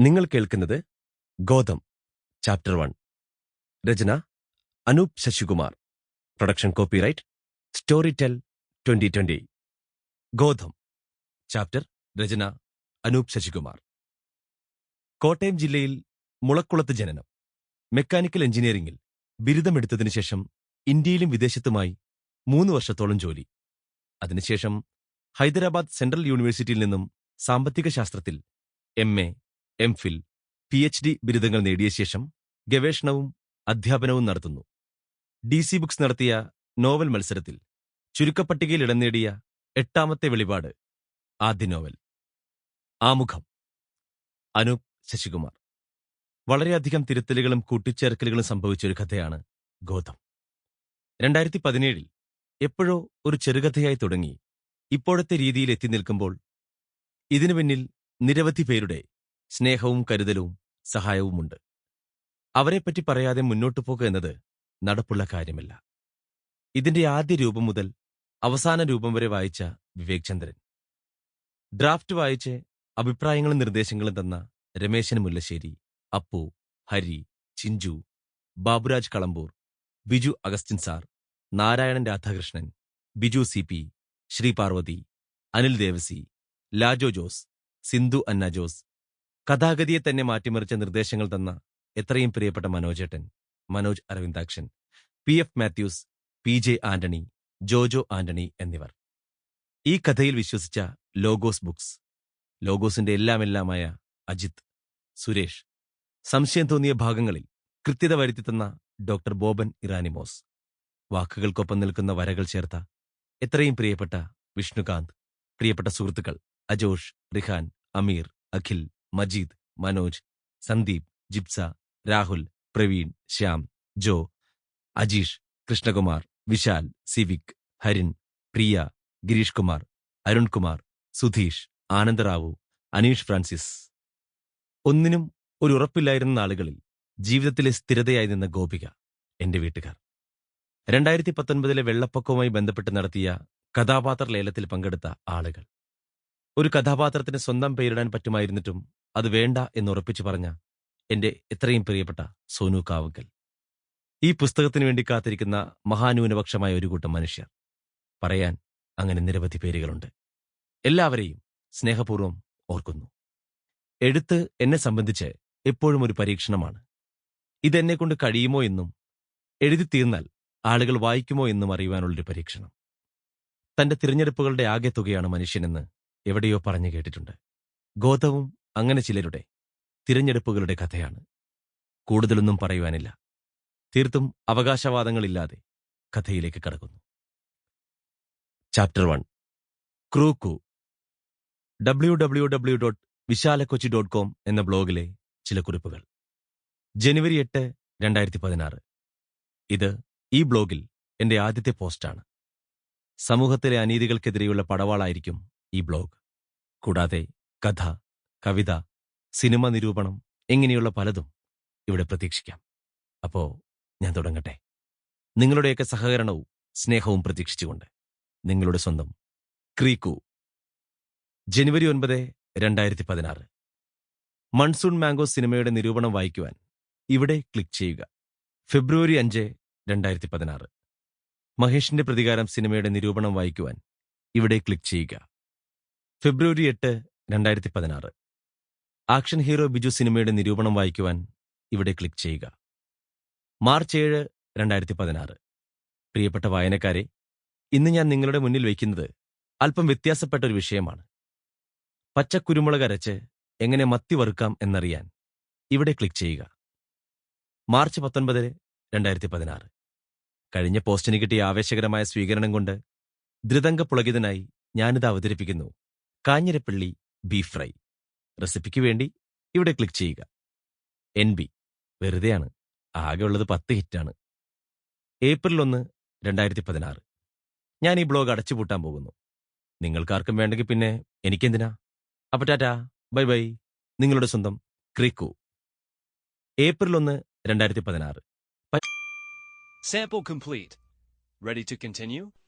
നിങ്ങൾ കേൾക്കുന്നത് Gotham chapter one. രചന Anoop Sasikumar. Production copyright Storytel twenty twenty. Gotham chapter രചന അനൂപ് ശശികുമാർ. കോട്ടയം ജില്ലയിൽ മുളക്കുളത്ത് ജനനം. മെക്കാനിക്കൽ എഞ്ചിനീയറിംഗിൽ ബിരുദമെടുത്തതിനു ശേഷം ഇന്ത്യയിലും വിദേശത്തുമായി മൂന്ന് വർഷത്തോളം ജോലി. അതിനുശേഷം ഹൈദരാബാദ് സെൻട്രൽ യൂണിവേഴ്സിറ്റിയിൽ നിന്നും സാമ്പത്തിക ശാസ്ത്രത്തിൽ M A M Phil P H D ബിരുദങ്ങൾ നേടിയ ശേഷം ഗവേഷണവും അധ്യാപനവും നടത്തുന്നു. ഡി സി ബുക്സ് നടത്തിയ നോവൽ മത്സരത്തിൽ ചുരുക്കപ്പട്ടികയിൽ ഇടം നേടിയ എട്ടാമത്തെ വെളിപാട് ആദ്യ നോവൽ. ആമുഖം അനൂപ് ശശികുമാർ. വളരെയധികം തിരുത്തലുകളും കൂട്ടിച്ചേർക്കലുകളും സംഭവിച്ച ഒരു കഥയാണ് ഗോതം. രണ്ടായിരത്തി പതിനേഴിൽ എപ്പോഴോ ഒരു ചെറുകഥയായി തുടങ്ങി. ഇപ്പോഴത്തെ രീതിയിൽ എത്തി നിൽക്കുമ്പോൾ ഇതിനു പിന്നിൽ നിരവധി പേരുടെ സ്നേഹവും കരുതലും സഹായവുമുണ്ട്. അവരെപ്പറ്റി പറയാതെ മുന്നോട്ടു പോകുക എന്നത് നടപ്പുള്ള കാര്യമല്ല. ഇതിന്റെ ആദ്യ രൂപം മുതൽ അവസാന രൂപം വരെ വായിച്ച വിവേക് ചന്ദ്രൻ ഡ്രാഫ്റ്റ് വായിച്ച് അഭിപ്രായങ്ങളും നിർദ്ദേശങ്ങളും തന്ന Ramesan Mullassery Appu Hari Chinchu Baburaj Kalampur Biju Augustine sir Narayanan Radhakrishnan Biju C P Sreeparvathy Anil Devasy Lajo Jose Sindhu Anna Jose കഥാഗതിയെ തന്നെ മാറ്റിമറിച്ച നിർദ്ദേശങ്ങൾ തന്ന എത്രയും പ്രിയപ്പെട്ട മനോജേട്ടൻ Manoj Aravindakshan P F Mathews P J Antony Jojo Antony എന്നിവർ. ഈ കഥയിൽ വിശ്വസിച്ച ലോഗോസ് ബുക്സ് ലോഗോസിന്റെ എല്ലാമെല്ലാമായ അജിത് സുരേഷ് സംശയം തോന്നിയ ഭാഗങ്ങളിൽ കൃത്യത വരുത്തിത്തന്ന ഡോക്ടർ ബോബൻ ഇറാനിമോസ് വാക്കുകൾക്കൊപ്പം നിൽക്കുന്ന വരകൾ ചേർത്ത എത്രയും പ്രിയപ്പെട്ട വിഷ്ണുകാന്ത് പ്രിയപ്പെട്ട സുഹൃത്തുക്കൾ അജോഷ് റിഹാൻ അമീർ അഖിൽ മജീദ് മനോജ് സന്ദീപ് ജിപ്സ രാഹുൽ പ്രവീൺ ശ്യാം ജോ അജീഷ് കൃഷ്ണകുമാർ വിശാൽ സിവിക് ഹരിൻ പ്രിയ ഗിരീഷ് കുമാർ അരുൺകുമാർ സുധീഷ് ആനന്ദറാവു അനീഷ് ഫ്രാൻസിസ്. ഒന്നിനും ഒരു ഉറപ്പില്ലായിരുന്ന നാളുകളിൽ ജീവിതത്തിലെ സ്ഥിരതയായി നിന്ന ഗോപിക എന്റെ വീട്ടുകാർ. രണ്ടായിരത്തി പത്തൊൻപതിലെ വെള്ളപ്പൊക്കവുമായി ബന്ധപ്പെട്ട് നടത്തിയ കഥാപാത്ര ലേലത്തിൽ പങ്കെടുത്ത ആളുകൾ. ഒരു കഥാപാത്രത്തിന് സ്വന്തം പേരിടാൻ പറ്റുമായിരുന്നിട്ടും അത് വേണ്ട എന്നുറപ്പിച്ചു പറഞ്ഞ എന്റെ എത്രയും പ്രിയപ്പെട്ട സോനു കാവുങ്കൽ ഈ പുസ്തകത്തിനു വേണ്ടി കാത്തിരിക്കുന്ന മഹാന്യൂനപക്ഷമായ ഒരു കൂട്ടം മനുഷ്യർ പറയാൻ അങ്ങനെ നിരവധി പേരുകളുണ്ട്. എല്ലാവരെയും സ്നേഹപൂർവം ഓർക്കുന്നു. എഴുത്ത് എന്നെ സംബന്ധിച്ച് എപ്പോഴും ഒരു പരീക്ഷണമാണ്. ഇതെന്നെക്കൊണ്ട് കഴിയുമോ എന്നും എഴുതി തീർന്നാൽ ആളുകൾ വായിക്കുമോ എന്നും അറിയുവാനുള്ളൊരു പരീക്ഷണം. തന്റെ തിരഞ്ഞെടുപ്പുകളുടെ ആകെ തുകയാണ് മനുഷ്യനെന്ന് എവിടെയോ പറഞ്ഞു കേട്ടിട്ടുണ്ട്. ഗോതവും അങ്ങനെ ചിലരുടെ തിരഞ്ഞെടുപ്പുകളുടെ കഥയാണ്. കൂടുതലൊന്നും പറയുവാനില്ല. തീർത്തും അവകാശവാദങ്ങളില്ലാതെ കഥയിലേക്ക് കടക്കുന്നു. Chapter one ക്രൂക്കു. W W W dot Visalakochi dot com എന്ന ബ്ലോഗിലെ ചില കുറിപ്പുകൾ. ജനുവരി എട്ട് രണ്ടായിരത്തി പതിനാറ് ഇത് ഈ ബ്ലോഗിൽ എന്റെ ആദ്യത്തെ പോസ്റ്റാണ്. സമൂഹത്തിലെ അനീതികൾക്കെതിരെയുള്ള പടവാളായിരിക്കും ഈ ബ്ലോഗ്. കൂടാതെ കഥ കവിത സിനിമ നിരൂപണം എങ്ങനെയുള്ള പലതും ഇവിടെ പ്രതീക്ഷിക്കാം. അപ്പോ ഞാൻ തുടങ്ങട്ടെ. നിങ്ങളുടെയൊക്കെ സഹകരണവും സ്നേഹവും പ്രതീക്ഷിച്ചുകൊണ്ട് നിങ്ങളുടെ സ്വന്തം ക്രീക്കു. ജനുവരി ഒൻപത് രണ്ടായിരത്തി പതിനാറ് മൺസൂൺ മാംഗോ സിനിമയുടെ നിരൂപണം വായിക്കുവാൻ ഇവിടെ ക്ലിക്ക് ചെയ്യുക. ഫെബ്രുവരി അഞ്ച് രണ്ടായിരത്തി പതിനാറ് മഹേഷിന്റെ പ്രതികാരം സിനിമയുടെ നിരൂപണം വായിക്കുവാൻ ഇവിടെ ക്ലിക്ക് ചെയ്യുക. ഫെബ്രുവരി എട്ട് രണ്ടായിരത്തി പതിനാറ് ആക്ഷൻ ഹീറോ ബിജു സിനിമയുടെ നിരൂപണം വായിക്കുവാൻ ഇവിടെ ക്ലിക്ക് ചെയ്യുക. മാർച്ച് ഏഴ് രണ്ടായിരത്തി പതിനാറ് പ്രിയപ്പെട്ട വായനക്കാരെ ഇന്ന് ഞാൻ നിങ്ങളുടെ മുന്നിൽ വയ്ക്കുന്നത് അല്പം വ്യത്യാസപ്പെട്ട ഒരു വിഷയമാണ്. പച്ചക്കുരുമുളക് അരച്ച് എങ്ങനെ മത്തി വറുക്കാം എന്നറിയാൻ ഇവിടെ ക്ലിക്ക് ചെയ്യുക. മാർച്ച് പത്തൊൻപത് രണ്ടായിരത്തി പതിനാറ് കഴിഞ്ഞ പോസ്റ്റിന് കിട്ടിയ ആവേശകരമായ സ്വീകരണം കൊണ്ട് ധൃതംഗ ഞാനിത് അവതരിപ്പിക്കുന്നു. Kanjirappally beef fry. റെസിപ്പിക്ക് വേണ്ടി ഇവിടെ ക്ലിക്ക് ചെയ്യുക. എൻ ബി വെറുതെയാണ്. ആകെയുള്ളത് പത്ത് ഹിറ്റാണ്. ഏപ്രിൽ ഒന്ന് രണ്ടായിരത്തി പതിനാറ് ഞാൻ ഈ ബ്ലോഗ് അടച്ചുപൂട്ടാൻ പോകുന്നു. നിങ്ങൾക്കാർക്കും വേണ്ടെങ്കിൽ പിന്നെ എനിക്കെന്തിനാ? അപ്പൊ ടാറ്റാ ബൈ ബൈ. നിങ്ങളുടെ സ്വന്തം ക്രിക്കു. ഏപ്രിൽ ഒന്ന് രണ്ടായിരത്തി പതിനാറ് sample complete ready to continue?